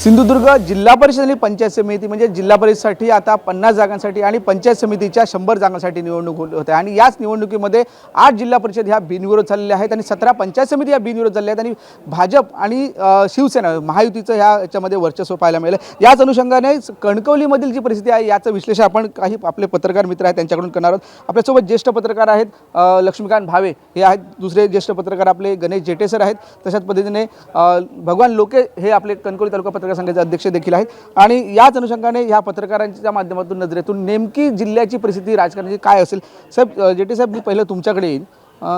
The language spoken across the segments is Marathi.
सिंधुदुर्ग जिल्हा परिषद आणि पंचायत समिती म्हणजे जिल्हा परिषदसाठी आता पन्नास जागांसाठी आणि पंचायत समितीच्या शंभर जागांसाठी निवडणूक होते आणि याच निवडणुकीमध्ये आठ जिल्हा परिषद ह्या बिनविरोध झालेल्या आहेत आणि सतरा पंचायत समिती ह्या बिनविरोध झालेल्या आहेत आणि भाजप आणि शिवसेना महायुतीचं ह्या याच्यामध्ये वर्चस्व पाहायला मिळालं. याच अनुषंगाने कणकवलीमधील जी परिस्थिती आहे याचं विश्लेषण आपण काही आपले पत्रकार मित्र आहेत त्यांच्याकडून करणार आहोत. आपल्यासोबत ज्येष्ठ पत्रकार आहेत लक्ष्मीकांत भावे हे आहेत. दुसरे ज्येष्ठ पत्रकार आपले गणेश जेटेसर आहेत. तशाच पद्धतीने भगवान लोके हे आपले कणकवली तालुका पत्रकार संघाचे अध्यक्ष देखील आहेत. आणि याच अनुषंगाने ह्या पत्रकारांच्या माध्यमातून नजरेतून नेमकी जिल्ह्याची परिस्थिती राजकारणाची काय असेल? साहेब जेटी साहेब मी पहिलं तुमच्याकडे येईन.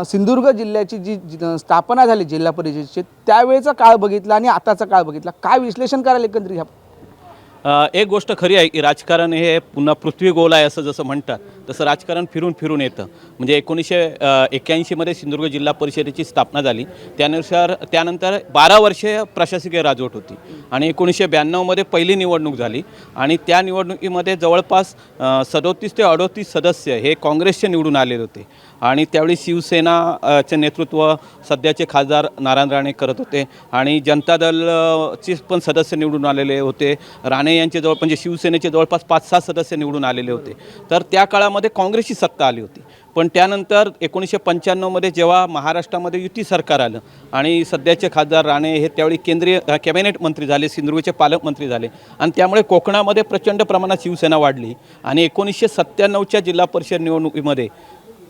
सिंधुदुर्ग जिल्ह्याची जी स्थापना झाली जिल्हा परिषदेची त्यावेळेचा काळ बघितला आणि आताचा काळ बघितला. काय विश्लेषण करायला एकंदरीत ह्या एक गोष्ट खरी आहे की राजकारण हे पुन्हा पृथ्वी गोल आहे असं जसं म्हणतात तसं राजकारण फिरून फिरून येतं. म्हणजे एकोणीसशे एक्क्याऐंशीमध्ये सिंधुदुर्ग जिल्हा परिषदेची स्थापना झाली. त्यानुसार त्यानंतर बारा वर्षे प्रशासकीय राजवट होती आणि एकोणीसशे ब्याण्णवमध्ये पहिली निवडणूक झाली आणि त्या निवडणुकीमध्ये जवळपास सदोतीस ते अडोतीस सदस्य हे काँग्रेसचे निवडून आलेले होते. आणि त्यावेळी शिवसेना चे नेतृत्व सध्याचे खासदार नारायण राणे करत होते. आणि जनता दलचे पण सदस्य निवडून आलेले होते. राणे यांचे जवळ म्हणजे शिवसेनेचे जवळपास पाच सहा सदस्य निवडून आलेले होते. तर त्या काळामध्ये काँग्रेसची सत्ता आली होती. पण त्यानंतर एकोणीसशे पंच्याण्णवमध्ये जेव्हा महाराष्ट्रामध्ये युती सरकार आलं आणि सध्याचे खासदार राणे हे त्यावेळी केंद्रीय कॅबिनेट मंत्री झाले सिंधुदुर्गचे पालकमंत्री झाले. आणि त्यामुळे कोकणामध्ये प्रचंड प्रमाणात शिवसेना वाढली. आणि एकोणीसशे सत्त्याण्णवच्या जिल्हा परिषद निवडणुकीमध्ये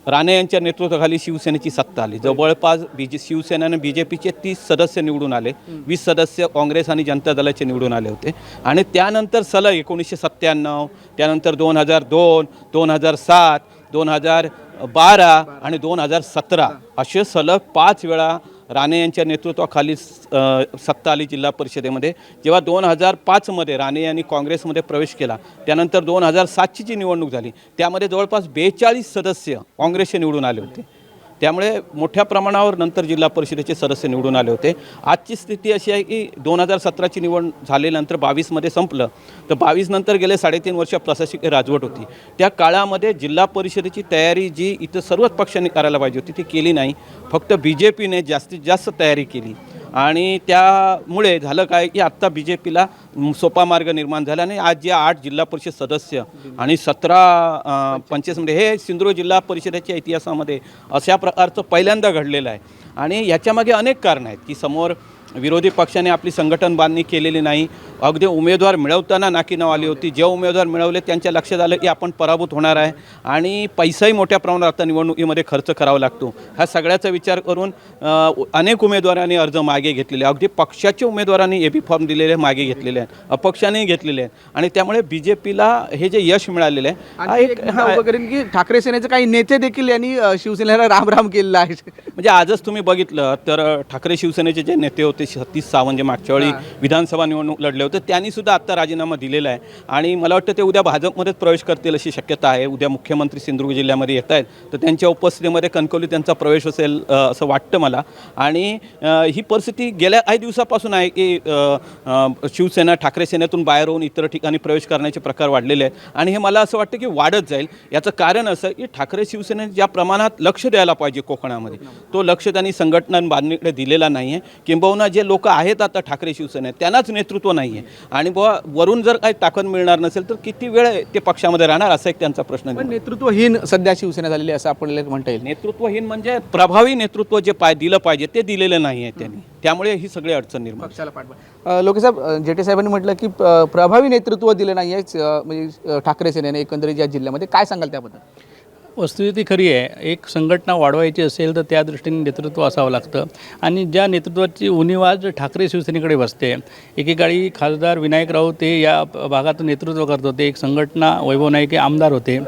राणे यांच्या नेतृत्वाखाली शिवसेनेची सत्ता आली. जवळपास बी जे शिवसेनेने बी जे पीचे तीस सदस्य निवडून आले. वीस सदस्य काँग्रेस आणि जनता दलाचे निवडून आले होते. आणि त्यानंतर सलग एकोणीसशे सत्त्याण्णव त्यानंतर दोन हजार दोन दोन हजार सात दोन हजार बारा आणि दोन हजार सतरा असे सलग पाच वेळा राणे यांच्या नेतृत्वाखाली सत्ता आली जिल्हा परिषदेमध्ये. जेव्हा दोन हजार पाचमध्ये राणे यांनी काँग्रेसमध्ये प्रवेश केला त्यानंतर दोन हजार सातची जी निवडणूक झाली त्यामध्ये जवळपास बेचाळीस सदस्य काँग्रेसचे निवडून आले होते. त्यामुळे मोठ्या प्रमाणावर नंतर जिल्हा परिषदेचे सदस्य निवडून आले होते. आजची स्थिती अशी आहे की दोन हजार सतराची निवड झाल्यानंतर बावीसमध्ये संपलं. तर बावीस नंतर गेले साडेतीन वर्ष प्रशासकीय राजवट होती. त्या काळामध्ये जिल्हा परिषदेची तयारी जी इथं सर्वच पक्षांनी करायला पाहिजे होती ती केली नाही. फक्त बी जे पीने जास्तीत जास्त तयारी केली. आणि त्यामुळे झालं काय की आत्ता बी जे पीला सोपा मार्ग निर्माण झाला आणि आज जे आठ जिल्हा परिषद सदस्य आणि सतरा पंचायतमध्ये म्हणजे हे सिंधुदुर्ग जिल्हा परिषदेच्या इतिहासामध्ये अशा प्रकारचं पहिल्यांदा घडलेलं आहे. आणि याच्यामागे अनेक कारणं आहेत की समोर विरोधी पक्षाने आपली संघटन बांधणी केलेली नाही अगदी उमेदवार मिळवताना नाकी नाव आली होती. जे उमेदवार मिळवले त्यांच्या लक्षात आलं की आपण पराभूत होणार आहे. आणि पैसाही मोठ्या प्रमाणात आता निवडणुकीमध्ये खर्च करावा लागतो. ह्या सगळ्याचा विचार करून अनेक उमेदवारांनी अर्ज मागे घेतलेले अगदी पक्षाच्या उमेदवारांनी ए बी फॉर्म दिलेले मागे घेतलेले आहेत. अपक्षानेही घेतलेले आहेत. आणि त्यामुळे बी जे पीला हे जे यश मिळालेलं आहे हा एक करेन की ठाकरे सेनेचे काही नेते देखील यांनी शिवसेनेला राम राम केलेला आहे. म्हणजे आजच तुम्ही बघितलं तर ठाकरे शिवसेनेचे जे नेते होते सतीश सावंत जे मागच्या वेळी विधानसभा निवडणूक लढले होते तर त्यांनीसुद्धा आत्ता राजीनामा दिलेला आहे. आणि मला वाटतं ते उद्या भाजपमध्येच प्रवेश करतील अशी शक्यता आहे. उद्या मुख्यमंत्री सिंधुदुर्ग जिल्ह्यामध्ये येत आहेत. तर त्यांच्या उपस्थितीमध्ये कणकवली त्यांचा प्रवेश असेल असं वाटतं मला. आणि ही परिस्थिती गेल्या काही दिवसापासून आहे की शिवसेना ठाकरे सेनेतून बाहेर होऊन इतर ठिकाणी प्रवेश करण्याचे प्रकार वाढलेले आहेत. आणि हे मला असं वाटतं की वाढत जाईल. याचं कारण असं की ठाकरे शिवसेनेने ज्या प्रमाणात लक्ष द्यायला पाहिजे कोकणामध्ये तो लक्ष त्यांनी संघटना बांधणीकडे दिलेला नाही आहे किंबहुना जे लोक आहेत आता ठाकरे शिवसेनेत त्यांनाच नेतृत्व नाही आहे आणि बुवा वरून जर काही ताकद मिळणार नसेल तर किती वेळ ते पक्षामध्ये राहणार? असा एक त्यांचा प्रश्न नेतृत्वहीन सध्या शिवसेना झालेली असं आपल्याला म्हणता येईल. नेतृत्वहीन म्हणजे प्रभावी नेतृत्व जे पाय दिलं पाहिजे ते दिलेलं नाही आहे त्यांनी. त्यामुळे ही सगळी अडचण निर्माण पक्षाला पाठवा लोकेसाहेब जेटे साहेबांनी म्हटलं की प्रभावी नेतृत्व दिलं नाही आहे म्हणजे ठाकरे सेनेने एकंदरीत या जिल्ह्यामध्ये. काय सांगाल त्याबद्दल? वस्तुस्थिती खरी आहे. एक संघटना वाढवायची असेल तर त्या दृष्टीने नेतृत्व असावं लागतं. आणि ज्या नेतृत्वाची उणीव आज ठाकरे शिवसेनेकडे बसते एकेकाळी खासदार विनायक राऊत हे या भागात भागातून नेतृत्व करत होते. एक संघटना वैभव नाईक हे आमदार होते.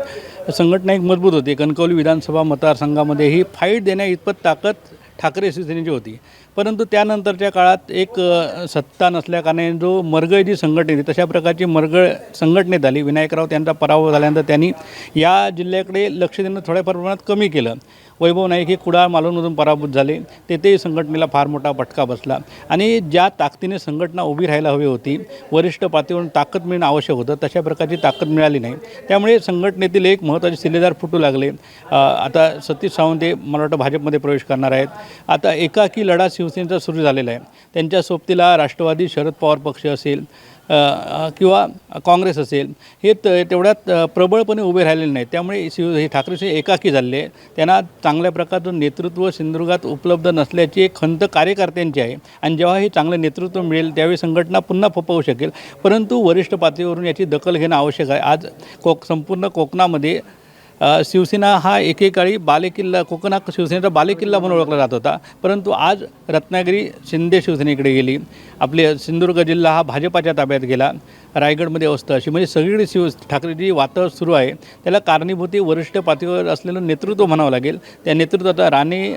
संघटना एक मजबूत होती. कणकवली विधानसभा मतदारसंघामध्ये ही फाईट देण्या इतपत ताकद ठाकरे शिवसेनेची होती. परंतु त्यानंतरच्या काळात एक सत्ता नसल्याकारणाने जो मरगळ जी संघटना तशा प्रकारची मरगळ संघटनेत आली विनायकराव त्यांचा पराभव झाल्यानंतर त्यांनी या जिल्ह्याकडे लक्ष देणं थोड्याफार प्रमाणात कमी केलं. वैभव नाईक हे कुडाळ मालवणमधून पराभूत झाले. तेथेही संघटनेला फार मोठा फटका बसला. आणि ज्या ताकदीने संघटना उभी राहायला हवी होती वरिष्ठ पातळीवरून ताकद मिळणं आवश्यक होतं तशा प्रकारची ताकद मिळाली नाही. त्यामुळे संघटनेतील एक महत्त्वाचे शिलेदार फुटू लागले. आता सतीश सावंत हे मला वाटतं भाजपमध्ये प्रवेश करणार आहेत. आता एकाकी लढा शिवसेनेचा सुरू झालेला आहे. त्यांच्या सोबतीला राष्ट्रवादी शरद पवार पक्ष असेल किंवा काँग्रेस असेल हे त तेवढ्यात प्रबळपणे उभे राहिलेले नाही त्यामुळे शिव हे ठाकरे एकाकी झाले. त्यांना चांगल्या प्रकारचं नेतृत्व सिंधुदुर्गात उपलब्ध नसल्याची एक खंत कार्यकर्त्यांची आहे. आणि जेव्हा हे चांगलं नेतृत्व मिळेल त्यावेळी संघटना पुन्हा फोपावू शकेल. परंतु वरिष्ठ पातळीवरून याची दखल घेणं आवश्यक आहे. आज कोक संपूर्ण कोकणामध्ये शिवसेना हा एकेकाळी बालेकिल्ला कोकणात शिवसेनेचा बालेकिल्ला म्हणून ओळखला जात होता. परंतु आज रत्नागिरी शिंदे शिवसेनेकडे गेली. आपले सिंधुदुर्ग जिल्हा हा भाजपाच्या ताब्यात गेला. रायगडमध्ये अवस्था अशी. म्हणजे सगळीकडे शिव ठाकरेची वातावरण सुरू आहे. त्याला कारणीभूती वरिष्ठ पातळीवर असलेलं नेतृत्व म्हणावं लागेल. त्या नेतृत्वाचा राणे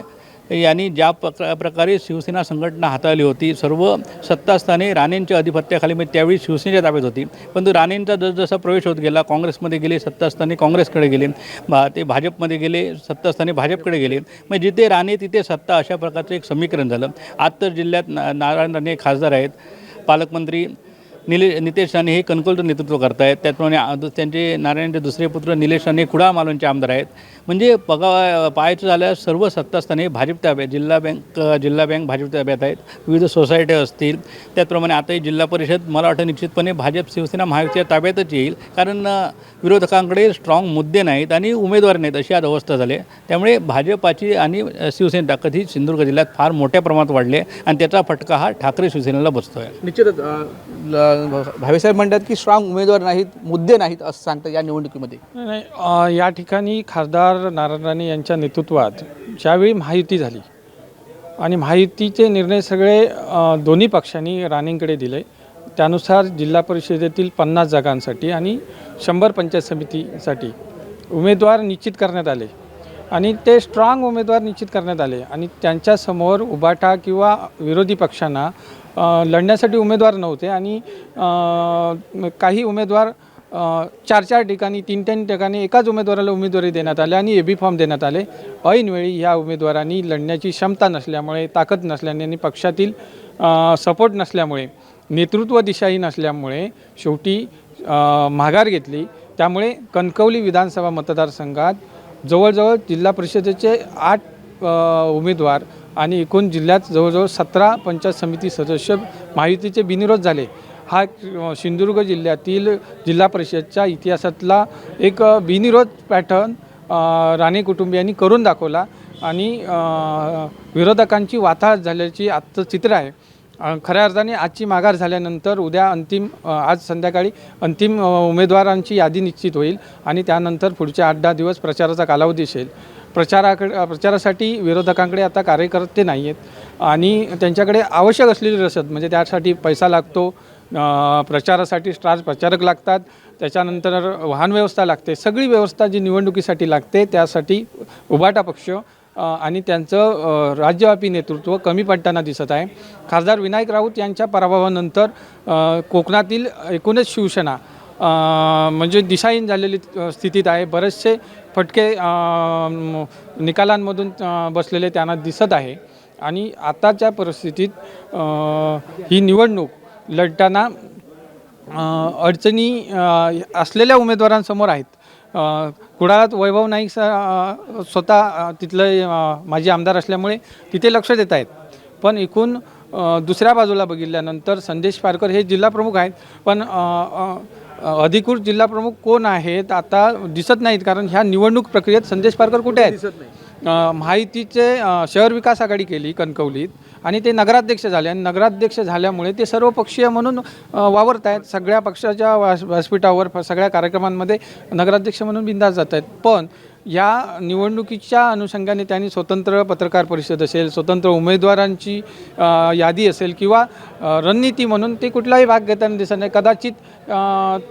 यांनी ज्या प्रका प्रकारे शिवसेना संघटना हाताळली होती सर्व सत्तास्थाने राणेंच्या अधिपत्याखाली म्हणजे त्यावेळी शिवसेनेच्या ताब्यात होती. परंतु राणेंचा जसजसा प्रवेश होत गेला काँग्रेसमध्ये गेले सत्तास्थानी काँग्रेसकडे गेले भा ते भाजपमध्ये गेले सत्तास्थानी भाजपकडे गेले मग जिथे राणे तिथे सत्ता अशा प्रकारचं एक समीकरण झालं. आज तर जिल्ह्यात ना नारायण राणे खासदार आहेत पालकमंत्री निले नितेश राणे हे कणकोलचं नेतृत्व करत आहेत त्याचप्रमाणे त्यांचे नारायणचे दुसरे पुत्र निलेश राणे कुडाळ मालवणचे आमदार आहेत. म्हणजे बघा पाहायचं झाल्यास सर्व सत्तास्थाने भाजप ताब्यात जिल्हा बँक जिल्हा बँक भाजप ताब्यात आहेत. विविध सोसायट्या असतील. त्याचप्रमाणे आताही जिल्हा परिषद मला वाटतं निश्चितपणे भाजप शिवसेना महायुतीच्या ताब्यातच येईल. कारण विरोधकांकडे स्ट्रॉंग मुद्दे नाहीत आणि उमेदवार नाहीत अशी आज अवस्था झाली आहे. त्यामुळे भाजपाची आणि शिवसेना ताकद ही सिंधुदुर्ग जिल्ह्यात फार मोठ्या प्रमाणात वाढली आहे आणि त्याचा फटका हा ठाकरे शिवसेनेला बसतो आहे निश्चितच भावेसाहेब म्हणतात की स्ट्रॉंग उमेदवार नाहीत मुद्दे नाहीत असं सांगतात या निवडणुकीमध्ये. नाही नाही अ, या ठिकाणी खासदार नारायण राणे यांच्या नेतृत्वात ज्यावेळी महायुती झाली आणि महायुतीचे निर्णय सगळे दोन्ही पक्षांनी राणेंकडे दिले त्यानुसार जिल्हा परिषदेतील पन्नास जागांसाठी आणि शंभर पंचायत समितीसाठी उमेदवार निश्चित करण्यात आले आणि ते स्ट्रॉंग उमेदवार निश्चित करण्यात आले आणि त्यांच्यासमोर उभाटा किंवा विरोधी पक्षांना लढण्यासाठी उमेदवार नव्हते आणि काही उमेदवार चार चार ठिकाणी तीन तीन ठिकाणी एकाच उमेदवाराला उमेदवारी देण्यात आली आणि ए बी फॉर्म देण्यात आले. ऐनवेळी ह्या उमेदवारांनी लढण्याची क्षमता नसल्यामुळे ताकद नसल्याने आणि पक्षातील सपोर्ट नसल्यामुळे नेतृत्व दिशाही नसल्यामुळे शेवटी माघार घेतली. त्यामुळे कणकवली विधानसभा मतदारसंघात जवळजवळ जिल्हा परिषदेचे आठ उमेदवार आणि एकूण जिल्ह्यात जवळजवळ सतरा पंचायत समिती सदस्य महायुतीचे बिनविरोध झाले. हा सिंधुदुर्ग जिल्ह्यातील जिल्हा परिषदच्या इतिहासातला एक अ, बिनविरोध पॅटर्न राणे कुटुंबियांनी करून दाखवला आणि विरोधकांची वाताहत झाल्याची आजचं चित्र आहे. खऱ्या अर्थाने आजची माघार झाल्यानंतर उद्या अंतिम आज संध्याकाळी अंतिम उमेदवारांची यादी निश्चित होईल आणि त्यानंतर पुढचे आठ दहा दिवस प्रचाराचा कालावधी असेल. प्रचाराकडे प्रचारासाठी विरोधकांकडे आता कार्यकर्ते नाही आहेत आणि त्यांच्याकडे आवश्यक असलेली रसद म्हणजे त्यासाठी पैसा लागतो प्रचारासाठी स्टार प्रचारक लागतात. त्याच्यानंतर वाहन व्यवस्था लागते. सगळी व्यवस्था जी निवडणुकीसाठी लागते त्यासाठी उभाटा पक्ष आणि त्यांचं राज्यव्यापी नेतृत्व कमी पडताना दिसत आहे. खासदार विनायक राऊत यांच्या पराभवानंतर कोकणातील एकूणच शिवसेना म्हणजे दिशाहीन झालेली स्थितीत आहे. बरेचसे फटके निकालांमधून बसलेले त्यांना दिसत आहे. आणि आताच्या परिस्थितीत ही निवडणूक लढताना अडचणी असलेल्या उमेदवारांसमोर आहेत. कुडाळात वैभव नाईक स स्वतः तिथलं माजी आमदार असल्यामुळे तिथे लक्ष देत आहेत. पण एकूण दुसऱ्या बाजूला बघितल्यानंतर संदेश पारकर हे जिल्हाप्रमुख आहेत. पण अधिकृत जिल्हाप्रमुख कोण आहेत आता दिसत नाहीत कारण ह्या निवडणूक प्रक्रियेत संदेश पारकर कुठे आहेत? अ, शहर विकास आघाडी केली कणकवलीत. आणि ते नगराध्यक्ष झाले. आणि नगराध्यक्ष झाल्यामुळे ते सर्वपक्षीय म्हणून वावरत आहेत सगळ्या पक्षाच्या व्यासपीठावर सगळ्या कार्यक्रमांमध्ये नगराध्यक्ष म्हणून बिंदास जात आहेत पण या निवडणुकीच्या अनुषंगाने त्यांनी स्वतंत्र पत्रकार परिषद असेल स्वतंत्र उमेदवारांची यादी असेल किंवा रणनीती म्हणून ते कुठलाही भाग घेताना दिसत नाही. कदाचित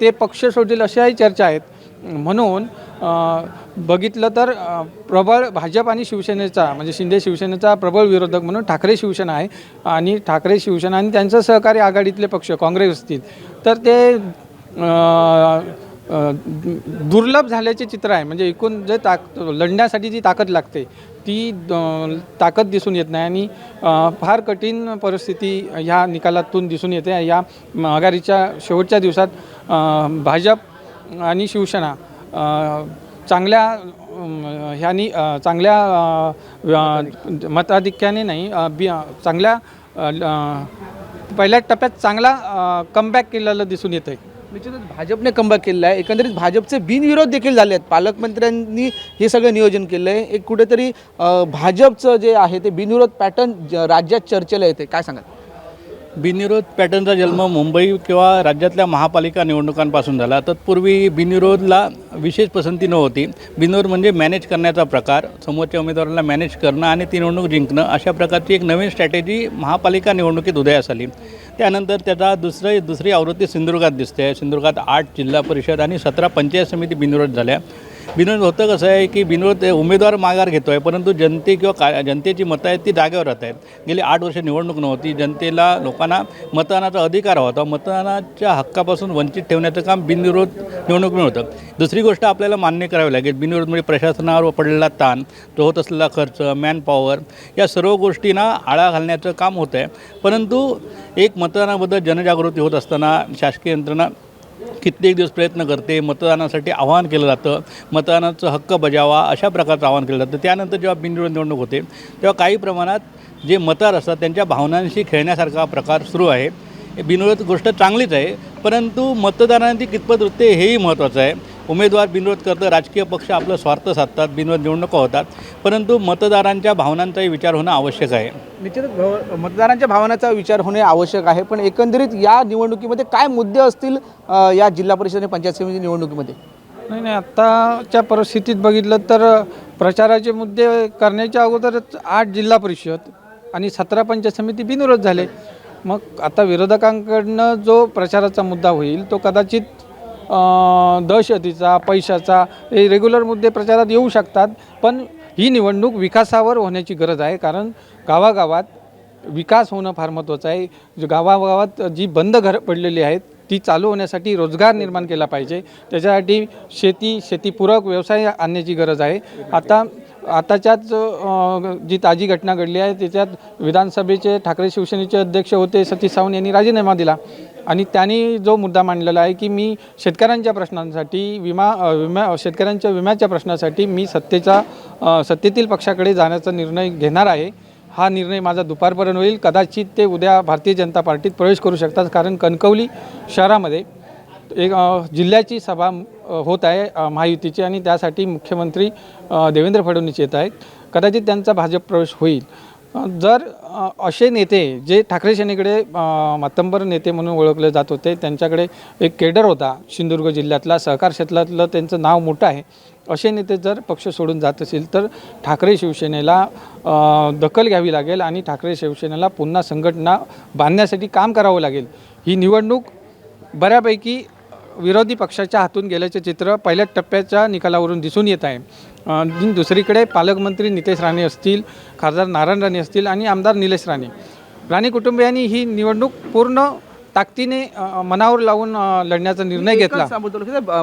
ते पक्ष सोडतील अशाही चर्चा आहेत. म्हणून बघितलं तर प्रबळ भाजप आणि शिवसेनेचा म्हणजे शिंदे शिवसेनेचा प्रबळ विरोधक म्हणून ठाकरे शिवसेना आहे. आणि ठाकरे शिवसेना आणि त्यांचं सहकारी आघाडीतले पक्ष काँग्रेस असतील तर ते दुर्लभ झाल्याचे चित्र आहे. म्हणजे एकूण जे ताक लढण्यासाठी जी ताकद लागते ती ताकद दिसून येत नाही. आणि फार कठीण परिस्थिती ह्या निकालातून दिसून येते. या आघाडीच्या शेवटच्या दिवसात भाजप आणि शिवसेना चांगल्या ह्यानी चांगल्या मताधिक्याने नाही बी चांगल्या पहिल्या टप्प्यात चांगला कमबॅक केलेलं दिसून येतं आहे निश्चितच भाजपने कमबॅक केलेला आहे. एकंदरीत भाजपचे बिनविरोध देखील झाले आहेत. पालकमंत्र्यांनी हे सगळं नियोजन केलं आहे एक कुठेतरी भाजपचं जे आहे ते बिनविरोध पॅटर्न राज्यात चर्चेला येते काय सांगाल? बिनविरोध पॅटर्नचा जन्म मुंबई किंवा राज्यातल्या महापालिका निवडणुकांपासून झाला. तत्पूर्वी बिनविरोधला विशेष पसंती नव्हती. बिनविरोध म्हणजे मॅनेज करण्याचा प्रकार समोरच्या उमेदवाराला मॅनेज करणं आणि ती निवडणूक जिंकणं अशा प्रकारची एक नवीन स्ट्रॅटेजी महापालिका निवडणुकीत उदयास आली. त्यानंतर त्याचा दुसरं दुसरी आवृत्ती सिंधुदुर्गात दिसते. सिंधुदुर्गात आठ जिल्हा परिषद आणि सतरा पंचायत समिती बिनविरोध झाल्या. बिनविरोध होतं कसं आहे की बिनविरोध ते उमेदवार माघार घेतो आहे परंतु जनते किंवा का जनतेची मतं आहेत ती जागेवर राहत आहेत. गेली आठ वर्ष निवडणूक नव्हती जनतेला लोकांना मतदानाचा अधिकार होता. मतदानाच्या हक्कापासून वंचित ठेवण्याचं काम बिनविरोध निवडणुकीमुळे होतं. दुसरी गोष्ट आपल्याला मान्य करावी लागेल बिनविरोध म्हणजे प्रशासनावर पडलेला ताण तो होत असलेला खर्च मॅनपॉवर या सर्व गोष्टींना आळा घालण्याचं काम होतं आहे परंतु एक मतदानाबद्दल जनजागृती होत असताना शासकीय यंत्रणा कित्येक दिवस प्रयत्न करते मतदानासाठी आवाहन केलं जातं मतदानाचं हक्क बजावा अशा प्रकारचं आवाहन केलं जातं. त्यानंतर जेव्हा बिनविरोध निवडणूक होते तेव्हा काही प्रमाणात जे मतदार असतात त्यांच्या भावनांशी खेळण्यासारखा प्रकार सुरू आहे. हे बिनविरोध गोष्ट चांगलीच आहे परंतु मतदारांची कितपत वृत्ते हेही महत्त्वाचं आहे. उमेदवार बिनविरोध करतं राजकीय पक्ष आपलं स्वार्थ साधतात बिनविरोध निवडणुका होतात. परंतु मतदारांच्या भावनांचाही विचार होणं आवश्यक आहे. निश्चितच भाव- मतदारांच्या भावनाचा विचार होणे आवश्यक आहे पण एकंदरीत या निवडणुकीमध्ये काय मुद्दे असतील या जिल्हा परिषद आणि पंचायत समिती निवडणुकीमध्ये? नाही नाही आत्ताच्या परिस्थितीत बघितलं तर प्रचाराचे मुद्दे करण्याच्या अगोदरच आठ जिल्हा परिषद आणि सतरा पंचायत समिती बिनविरोध झाले. मग आता विरोधकांकडनं जो प्रचाराचा मुद्दा होईल तो कदाचित दहशतीचा पैशाचा हे रेग्युलर मुद्दे प्रचारात येऊ शकतात पण ही निवडणूक विकासावर होण्याची गरज आहे कारण गावागावात विकास होणं फार महत्त्वाचं आहे. गावागावात जी बंद घरं पडलेली आहेत ती चालू होण्यासाठी रोजगार निर्माण केला पाहिजे. त्याच्यासाठी शेती शेतीपूरक व्यवसाय आणण्याची गरज आहे. आता आताच्याच जी ताजी घटना घडली आहे त्याच्यात विधानसभेचे ठाकरे शिवसेनेचे अध्यक्ष होते सतीश सावंत यांनी राजीनामा दिला. आणि त्यांनी जो मुद्दा मांडलेला आहे की मी शेतकऱ्यांच्या प्रश्नांसाठी विमा विमा शेतकऱ्यांच्या विम्याच्या प्रश्नासाठी मी सत्तेचा सत्तेतील पक्षाकडे जाण्याचा निर्णय घेणार आहे. हा निर्णय माझा दुपारपर्यंत होईल. कदाचित ते उद्या भारतीय जनता पार्टीत प्रवेश करू शकतात. कारण कणकवली शहरामध्ये एक जिल्ह्याची सभा होत आहे महायुतीची. आणि त्यासाठी मुख्यमंत्री देवेंद्र फडणवीस येत आहेत. कदाचित त्यांचा भाजप प्रवेश होईल. जर असे नेते जे ठाकरे सेनेकडे मातंबर नेते म्हणून ओळखले जात होते त्यांच्याकडे एक केडर होता सिंधुदुर्ग जिल्ह्यातला सहकार क्षेत्रातलं त्यांचं नाव मोठं आहे. असे नेते जर पक्ष सोडून जात असेल तर ठाकरे शिवसेनेला दखल घ्यावी लागेल आणि ठाकरे शिवसेनेला पुन्हा संघटना बांधण्यासाठी काम करावं लागेल. ही निवडणूक बऱ्यापैकी विरोधी पक्षाच्या हातून गेल्याचे चित्र पहिल्या टप्प्याच्या निकालावरून दिसून येत आहे. दुसरीकडे पालकमंत्री नितेश राणे असतील खासदार नारायण राणे असतील आणि आमदार निलेश राणे. राणे कुटुंबियांनी ही निवडणूक पूर्ण ताकदीने मनावर लावून लढण्याचा निर्णय घेतला.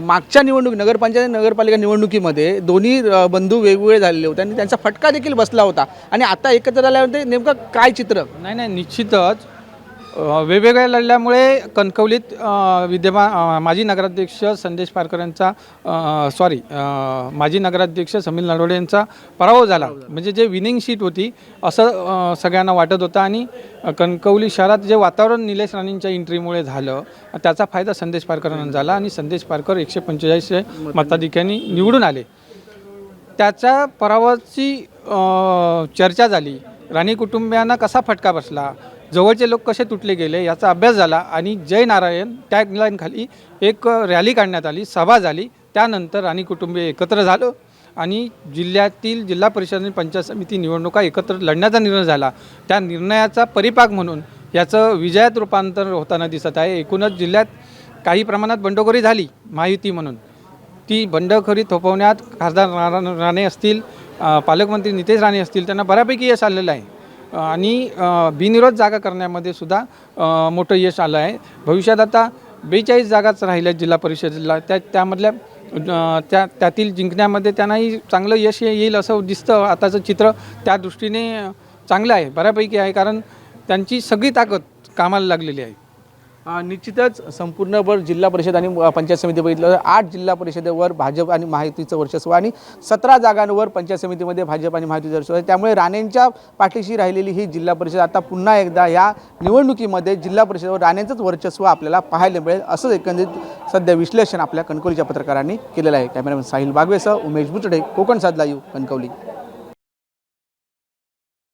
मागच्या निवडणूक नगरपंचायत आणि नगरपालिका निवडणुकीमध्ये दोन्ही बंधू वेगवेगळे झालेले होते आणि त्यांचा फटका देखील बसला होता. आणि आता एकत्र आल्यामध्ये नेमकं काय चित्र? नाही नाही निश्चितच वेगवेगळ्या लढल्यामुळे कणकवलीत विद्यमान माजी नगराध्यक्ष संदेश पारकर यांचा सॉरी माजी नगराध्यक्ष समील नडवडे यांचा पराभव झाला. म्हणजे जे विनिंग सीट होती असं सगळ्यांना वाटत होतं आणि कणकवली शहरात जे वातावरण निलेश राणेंच्या एंट्रीमुळे झालं त्याचा फायदा संदेश पारकरांना झाला आणि संदेश पारकर एकशे पंचेचाळीस मताधिक्यांनी निवडून आले. त्याच्या पराभवाची चर्चा झाली. राणी कुटुंबियांना कसा फटका बसला? जवळचे लोक कसे तुटले गेले याचा अभ्यास झाला आणि जय नारायण टॅगलाईनखाली एक रॅली काढण्यात आली सभा झाली. त्यानंतर राणी कुटुंबीय एकत्र झालं आणि जिल्ह्यातील जिल्हा परिषद आणि पंचायत समिती निवडणुका एकत्र लढण्याचा निर्णय झाला. त्या निर्णयाचा परिपाक म्हणून याचं विजयात रूपांतर होताना दिसत आहे. एकूणच जिल्ह्यात काही प्रमाणात बंडखोरी झाली महायुती म्हणून. ती बंडखोरी थोपवण्यात खासदार नारायण राणे असतील पालकमंत्री नितेश राणे असतील त्यांना बऱ्यापैकी यश आलेलं आहे. आणि बिनिरोध बिनविरोध जागा करण्यामध्ये सुद्धा मोठं यश आलं आहे. भविष्यात आता बेचाळीस जागाच राहिल्या जिल्हा परिषदेला. त्या त्यामधल्या त्या त्यातील जिंकण्यामध्ये त्यांनाही चांगलं यश येईल असं दिसतं. आताचं चित्र त्या दृष्टीने चांगलं आहे. बऱ्यापैकी आहे. कारण त्यांची सगळी ताकद कामाला लागलेली आहे. निश्चितच संपूर्णभर जिल्हा परिषद आणि पंचायत समिती बघितलं तर आठ जिल्हा परिषदेवर भाजप आणि महायुतीचं वर्चस्व आणि सतरा जागांवर पंचायत समितीमध्ये भाजप आणि महायुतीचं वर्चस्व आहे. त्यामुळे राणेंच्या पाठीशी राहिलेली ही जिल्हा परिषद आता पुन्हा एकदा या निवडणुकीमध्ये जिल्हा परिषदेवर राणेंचंच वर्चस्व आपल्याला पाहायला मिळेल असंच एकंदरीत सध्या विश्लेषण आपल्या कणकवलीच्या पत्रकारांनी केलेलं आहे. कॅमेरामॅन साहिल बागवेसह उमेश बुचडे कोकण साधला यू कणकवली.